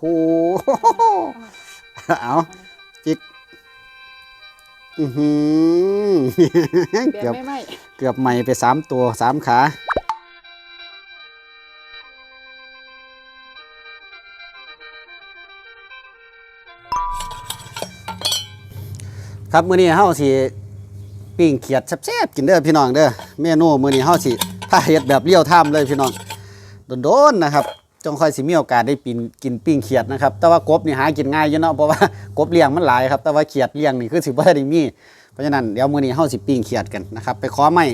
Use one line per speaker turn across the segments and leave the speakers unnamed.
โหเอาจิกอือหือ
เบีย
เกือบ
ร์ไม่ไหม
เกือบใหม่ไปสามตัวสามขาครับมื้อนี้เฮาสิปิ้งเขียดแซ่บๆกินเด้อพี่น้องเด้อเมนูมื้อนี้เฮาสิถ้าเฮ็ดแบบเรียวไทม์เลยพี่น้องโดนๆนะครับ จงค่อยสิมีโอกาสได้ปินกินปิ้งเขียดนะครับ แต่ว่ากบนี่หากินง่ายอยู่เนาะเพราะว่ากบเลี้ยงมันหลายครับ แต่ว่าเขียดเลี้ยงนี่คือสิบ่ได้มี เพราะฉะนั้นเดี๋ยวมื้อนี้เฮาสิปิ้งเขียดกันนะครับ ไปขอไม้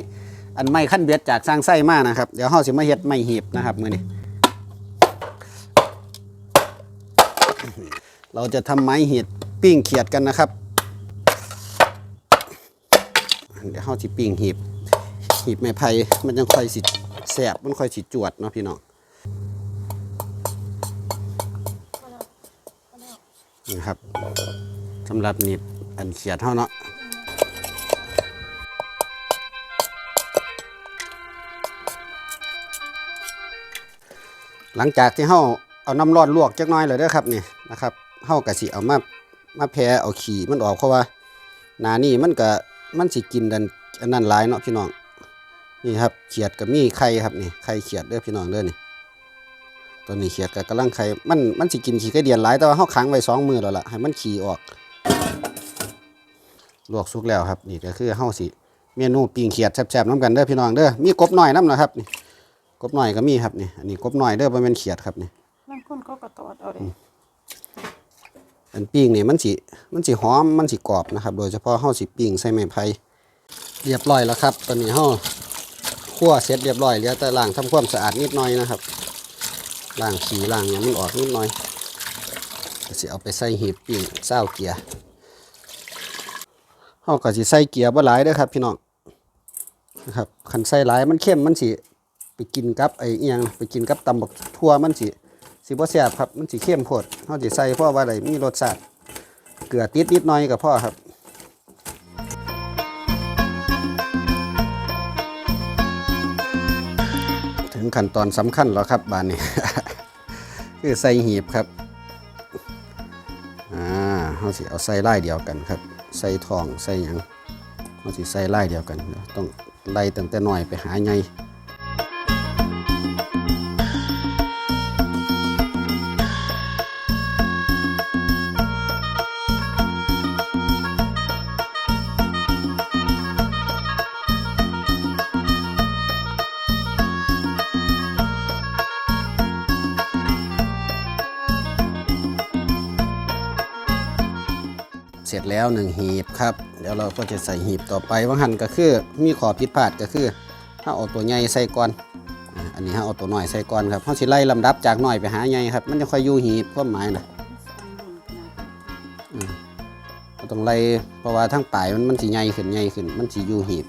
อันไม้ขั้นเบ็ดจากสร้างไส้มานะครับ เดี๋ยวเฮาสิมาเฮ็ดไม้หีบนะครับมื้อนี้ เราจะทำไม้หีบปิ้งเขียดกันนะครับ เดี๋ยวเฮาสิปิ้งหีบหีบไม้ไผ่มันยังค่อยสิแสบมันค่อยสิจวดเนาะพี่น้อง นะครับสำหรับหนีบอันเขียดเฮาเนาะหลังจากที่เฮาเอาน้ำร้อนลวกจักน้อยเลยเด้อครับนี่นะครับเฮาก็สิเอามามาแผ่เอาขี้มันออกเพราะว่าหนานี่มันก็มันสิกินดันอันนั้นหลายเนาะพี่น้องนี่ครับเขียดก็มีไข่ครับนี่ไข่เขียดเด้อพี่น้องเด้อนี่ ตัวนี้เขียดก็กำลังไข่มันมันสิกินขี้ไก่เดียนหลายแต่ว่าเฮาขังไว้สองมือแล้วล่ะให้มันขี้ออกลวกสุกแล้วครับนี่ก็คือเฮาสิเมนูปิ้งเขียดแซ่บๆน้ำกันเด้อพี่น้องเด้อมีกบหน่อยน้ำนะครับนี่กบหน่อยก็มีครับนี่อันนี้กบหน่อยเด้อบ่แม่นเขียดครับนี่
นั่งคนเขาก็ตอดเอาเลย
อันปิ้งนี่มันสิมันสิหอมมันสิกรอบนะครับ โดยเฉพาะเฮาสิปิ้งใส่ไม้ไผ่เรียบร้อยแล้วครับ ตอนนี้เฮาคั่วเสร็จเรียบร้อยเหลือแต่ล้างทำความสะอาดนิดหน่อยนะครับ ล้างขีล้างหยังมันออกนิดหน่อยก็สิเอาไปใส่หีบปิ้งเศร้าเกียร์เฮาก็สิใส่เกียร์บ่หลายเด้อครับ พี่น้องนะครับคันใส่หลายมันเข้มมันสิไปกินกับไอ้เอียงไปกินกับตำบักทั่วมันสิสิบ่แซ่บครับมันสิเข้มโพดเฮาสิใส่เพราะว่าอะไรมีรสชาติเกลือติดนิดหน่อยก็พอครับถึงขั้นตอนสำคัญแล้วครับบานนี้ คือใส่หีบครับอ่าเขาสิเอาใส่ไล่เดียวกันครับ ใส่ทองใส่หยังเขาสิใส่ไล่เดียวกัน ต้องไล่ตั้งแต่หน่อยไปหาใหญ่ แล้วหนึ่งหีบครับเดี๋ยวเราก็จะใส่หีบต่อไปว่าหันก็คือ มีขอผิดพลาดก็คือถ้าเอาตัวใหญ่ใส่ก่อนอันนี้ถ้าเอาตัวน้อยใส่ก่อนครับเขาสิไล่ลำดับจากน้อยไปหาใหญ่ครับ มันจะค่อยอยู่หีบความหมายนะต้องไล่เพราะว่าทั้งปลายมันมันสิใหญ่ขึ้นใหญ่ขึ้น มันสิอยู่หีบ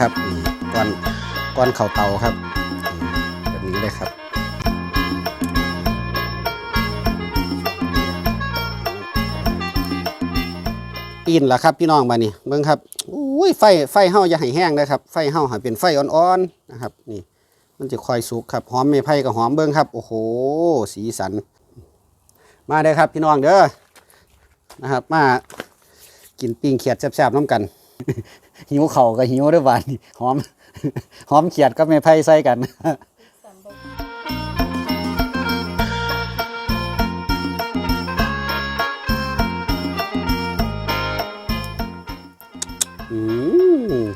ครับก้อนก้อนเข่าเตาครับแบบนี้เลยครับปีนละครับพี่น้องมานี่เบิ่งครับอุ้ยไฟไฟเฮาอย่าให้แห้งนะครับ ไฟเฮาให้เป็นไฟอ่อนๆนะครับ นี่ มันจะค่อยสุกครับหอมไม่ไผ่กับหอมเบิ่งครับโอ้โห สีสัน มาได้ครับพี่น้องเด้อนะครับ มากินปิ้งเขียดแซ่บๆน้ำกัน หิวเข่ากับหิวด้วยบานหอม หอมเขียดก็ไม่ไพ่ใส่กัน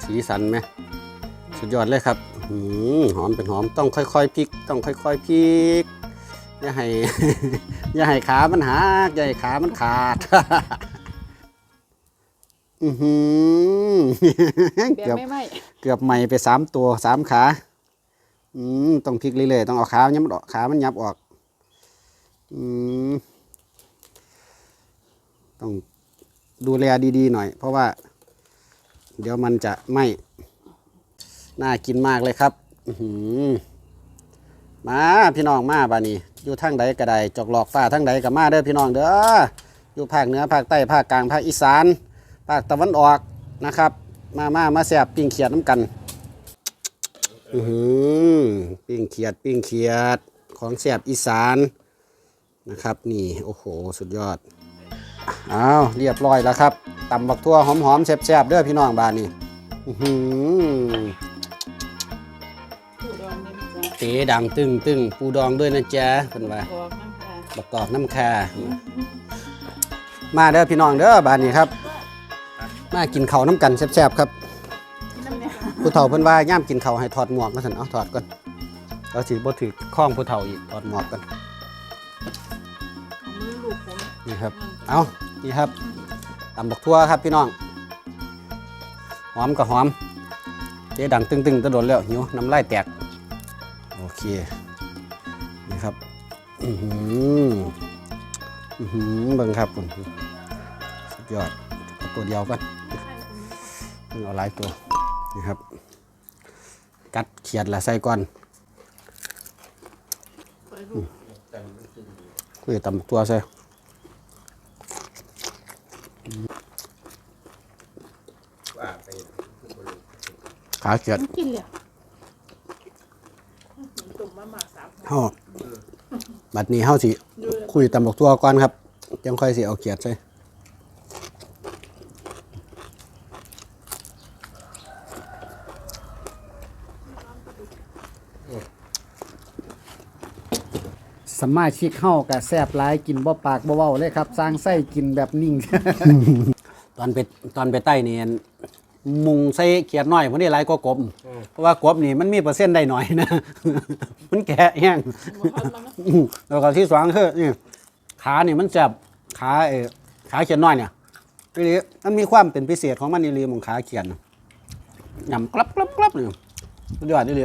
สีสันไหมสุดยอดเลยครับหอมเป็นหอมต้องค่อยๆพลิก ต้องค่อยๆพลิกอย่าให้อย่าให้ขามันหักอย่าให้ขามันขาด อือหือ
เบีย
เกือบ
ร์ไม่ไหม
เกือบใหม่ไปสามตัวสามขา อืมต้องพลิกเรื่อยๆต้องเอาขายับออกขามันยับออก อืมต้องดูแลดีๆหน่อย เพราะว่า เดี๋ยวมันจะไหมน่ากินมากเลยครับ อื้อหือมาพี่น้องมาบานี้ อยู่ทางใดก็ได้จอกหลอกฟ้าทางใดก็มาเด้อพี่น้องเด้ออยู่ภาคเหนือภาคใต้ภาคกลางภาคอีสาน ภาคตะวันออกนะครับ มามามาแซ่บปิ้งเขียดน้ำกัน อือหือปิ้งเขียดปิ้งเขียดของแซ่บอีสานนะครับ นี่โอ้โห สุดยอดอ้าวเรียบร้อยแล้วครับตำบักทั่วหอมๆแซ่บๆเด้อพี่น้องบ้านนี้อื้อหือ
ผู้ดองนี่มันจะ
เต๋ดังตึงตึงปูดองด้วยนะจ๊ะเพิ่นว่า
ออกน้ำตา
บักกอกน้ำคามาเด้อพี่น้องเด้อบ้านนี้ครับ มากินข้าวน้ำกันแซ่บๆครับผู้เฒ่าเพิ่นว่าย่ามกินข้าวให้ถอดหมวกมาสั่นเอาถอดก่อนเราสิบ่ถือข้องผู้เฒ่าอีกถอดหมวกก่อนนี่ครับ เอานี่ครับตำบักทั่วครับพี่น้อง หอมกับหอมเจ๊ดังตึงๆตะโดนแล้วหิวน้ำลายแตก โอเค นี่ครับ อือหือ อือหือเบิ่งครับผมสุดยอด ตัวเดียวก่อนเอาหลายตัวนี่ครับ กัดเขียดละใส่ก่อน
ไปลูก
คุยตำบักตัวใส่ขาเขียด
มันกินเลยตุ่มมาหมาสาม
เฮาบัดนี้เฮาสิ
ดูเลย
คุยตำบักตัวก่อนครับ จังค่อยสิเอาเขียดใส่ สมาชิกเฮาก็แซ่บหลายกินบ่ปากบ่เว้าเลยครับ สร้างไส้กินแบบนิ่ง ตอนไปตอนไปใต้นี่อันมุงใส่เขียดน้อยพวกนี้หลายกว่ากบ เพราะว่ากบนี่มันมีเปอร์เซ็นต์ได้หน่อยนะ มันแก่แห้งแล้วก็ที่สองคือนี่ขานี่มันจับขาเออขาเขียนน้อยเนี่ยอีหลีมันมีความเป็นพิเศษของมันอีหลีของขาเขียนน่ะยำกรับกรับกรับนี่สุดยอดอีหลี